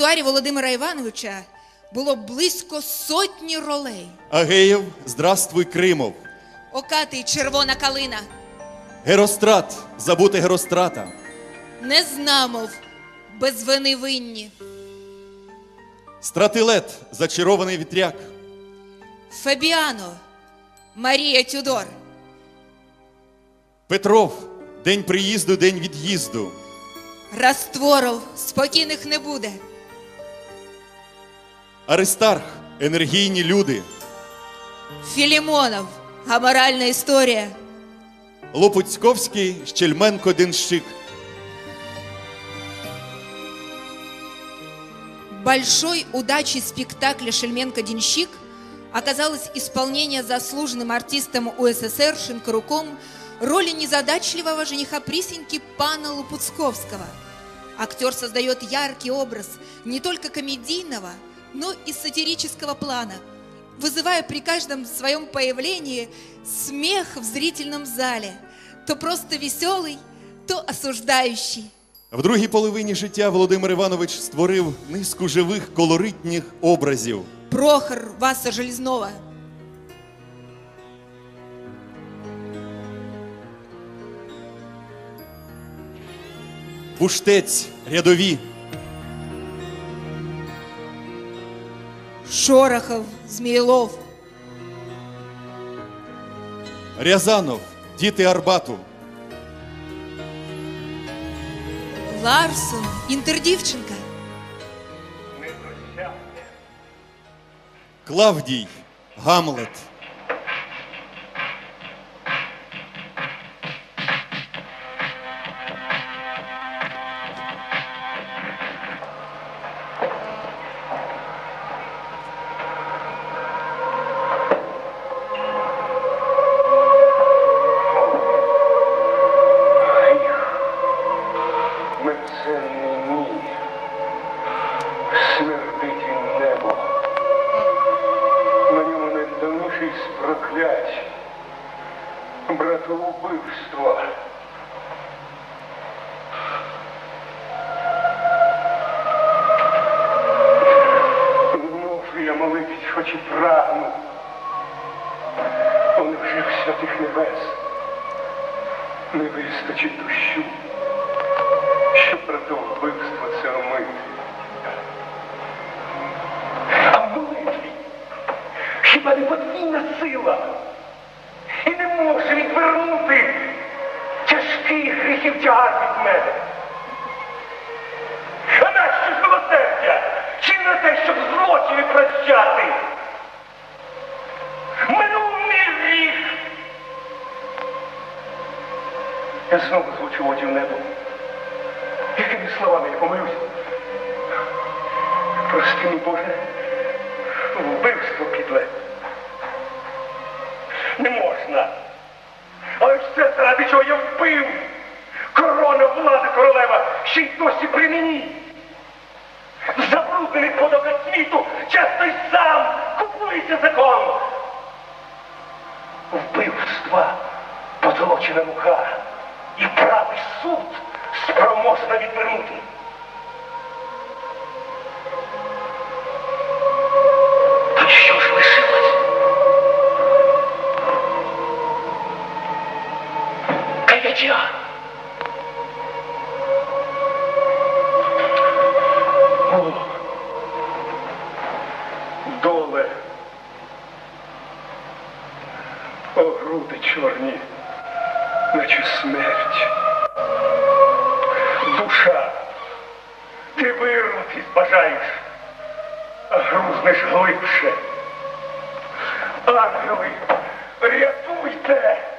репертуарі Володимира Івановича було близько сотні ролей. Агеєв, здравствуй, Кримов. Окатий червона калина, Герострат, забути Герострата. Незнамов, без вини винні, Стратилет, зачарований вітряк. Фабіано, Марія Тюдор, Петров, день приїзду, день від'їзду. Растворов, спокійних не буде. Аристарх, енергійні люди. Філімонов, аморальна історія. Лопуцьковський, Щельменко, Денщик. Большой удачей спектакля «Шельменко-Денщик» оказалось исполнение заслуженным артистом УССР Шинкаруком роли незадачливого жениха Присеньки пана Лупуцковского. Актер создает яркий образ не только комедийного, но и сатирического плана, вызывая при каждом своем появлении смех в зрительном зале, то просто веселый, то осуждающий. В другій половині життя Володимир Іванович створив низку живих колоритних образів. Прохор Васа Железнова – Буштець, рядові, Шорохов, Змеелов, Рязанов, діти Арбату, Ларсон, Інтердівченка, Клавдій, Гамлет. Мерценний мій, смердить він небо. На ньому найдавніший з проклять, братоубивства. Знов я молитись хоч і прагну, але вже святих небес не вистачить дощу щоб братовбивство це омити. А в молитві хіба не подвійна сила? І не може відвернути тяжкий гріхів тягар від мене. А нащо ж милосердя? Чи не те, щоб злочини прощати? Минув мій гріх. Я знову звучу воді в небо. Якими словами я помилюсь? Прости мій Боже, вбивство підле. Не можна. Але ж це заради чого я вбив. Корона влади королева ще й досі при мені. Забруднений подока світу, часто й сам купується закон. Вбивства, потолочена муха і правий суд спроможна відвернути. То що ж лишилось? Каяття. О, доле. О, груди чорні, наче смерть. Душа, ти вирватись бажаєш, а грузнеш глибше. Ангели, рятуйте!